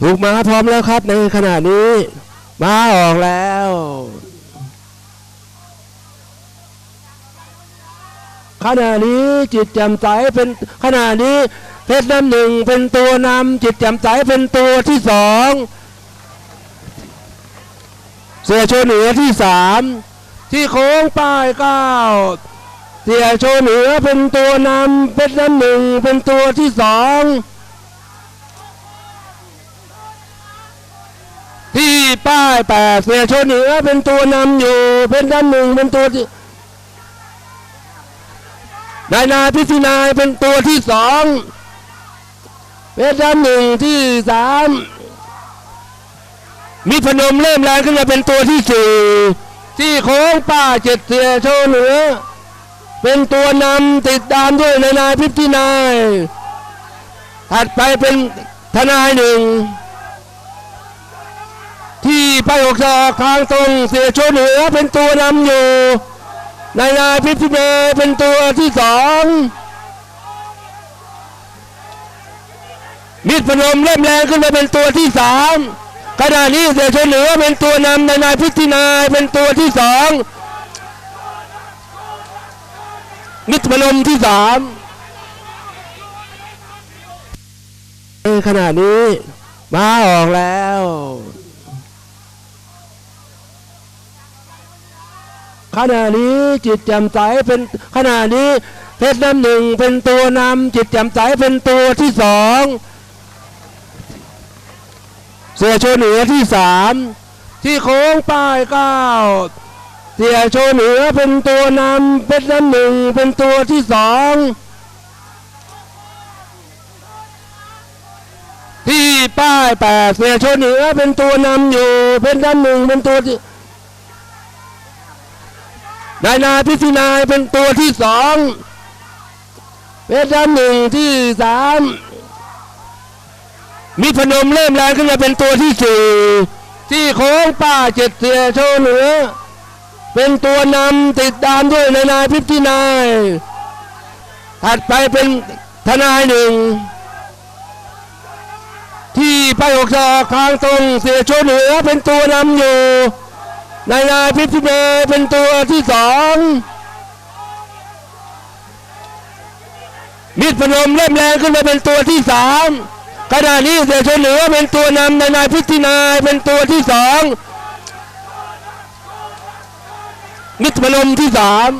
ถูกม้าพร้อมแล้วครับในขณะนี้ม้าออกแล้วขณะนี้จิตแจ่มใสเป็นขณะนี้เพชรน้ำหนึ่งเป็นตัวนำจิตแจ่มใสเป็นตัวที่สองเสียโชเหนือที่สามที่โค้งป้ายเก้าเสียโชเหนือเป็นตัวนำเพชรน้ำหนึ่งเป็นตัวที่สอง ป้ายแปดเสียชว์เหนือเป็นตัวนำอยู่เพชรน้ำหนึ่งเป็นตัวนายนาพิธินายเป็นตัวที่สองเพชรดำหนึ่งที่สามมีพนมเริ่มแรงขึ้นมาเป็นตัวที่สี่ที่โค้งป้าเจ็ดเสียโชว์เหนือ เป็นตัวนำติดตามด้วยนายนาพิธินายถัดไปเป็นทนายหนึ่ง ที่ไปหกศอกทางตรงเสียโชว์เหนือเป็นตัวนำอยู่ นายนายพิพิเดเป็นตัวที่สองมิตรพนมเริ่มแรงขึ้นมาเป็นตัวที่สามขณะนี้เสียชนเหนือเป็นตัวนำนายนายพิธินายเป็นตัวที่สองมิตรพนมที่สามในขณะนี้มาออกแล้ว ขณะนี้จิตแจ่มใสเป็นขณะนี้เพชรน้ำหนึ่งเป็นตัวนำจิตแจ่มใสเป็นตัวที่สองเสียโชเหนือที่สามที่โค้งป้ายเก้าเสียโชเหนือเป็นตัวนำเพชรน้ำหนึ่งเป็นตัวที่สองที่ป้ายแปดเสียโชเหนือเป็นตัวนำอยู่เพชรน้ำหนึ่งเป็นตัวที่ นายนาพิธินายเป็นตัวที่สองเพชรดำหนึ่งที่สามมีพนมเริ่มแรงขึ้นมาเป็นตัวที่สี่ที่โค้งป้าเจ็ดเสียโชว์เหนือ เป็นตัวนำติดตามด้วยนายนาพิธินายถัดไปเป็นทนายหนึ่งที่ไปหกศอกทางตรงเสียโชว์เหนือเป็นตัวนำอยู่ นายนายพิพิเดเป็นตัวที่สองมิตรพนมเริ่มแรงขึ้นมาเป็นตัวที่สามขณะนี้เสียชนเหนือเป็นตัวนำนายนายพิธินายเป็นตัวที่สองมิตรพนมที่สาม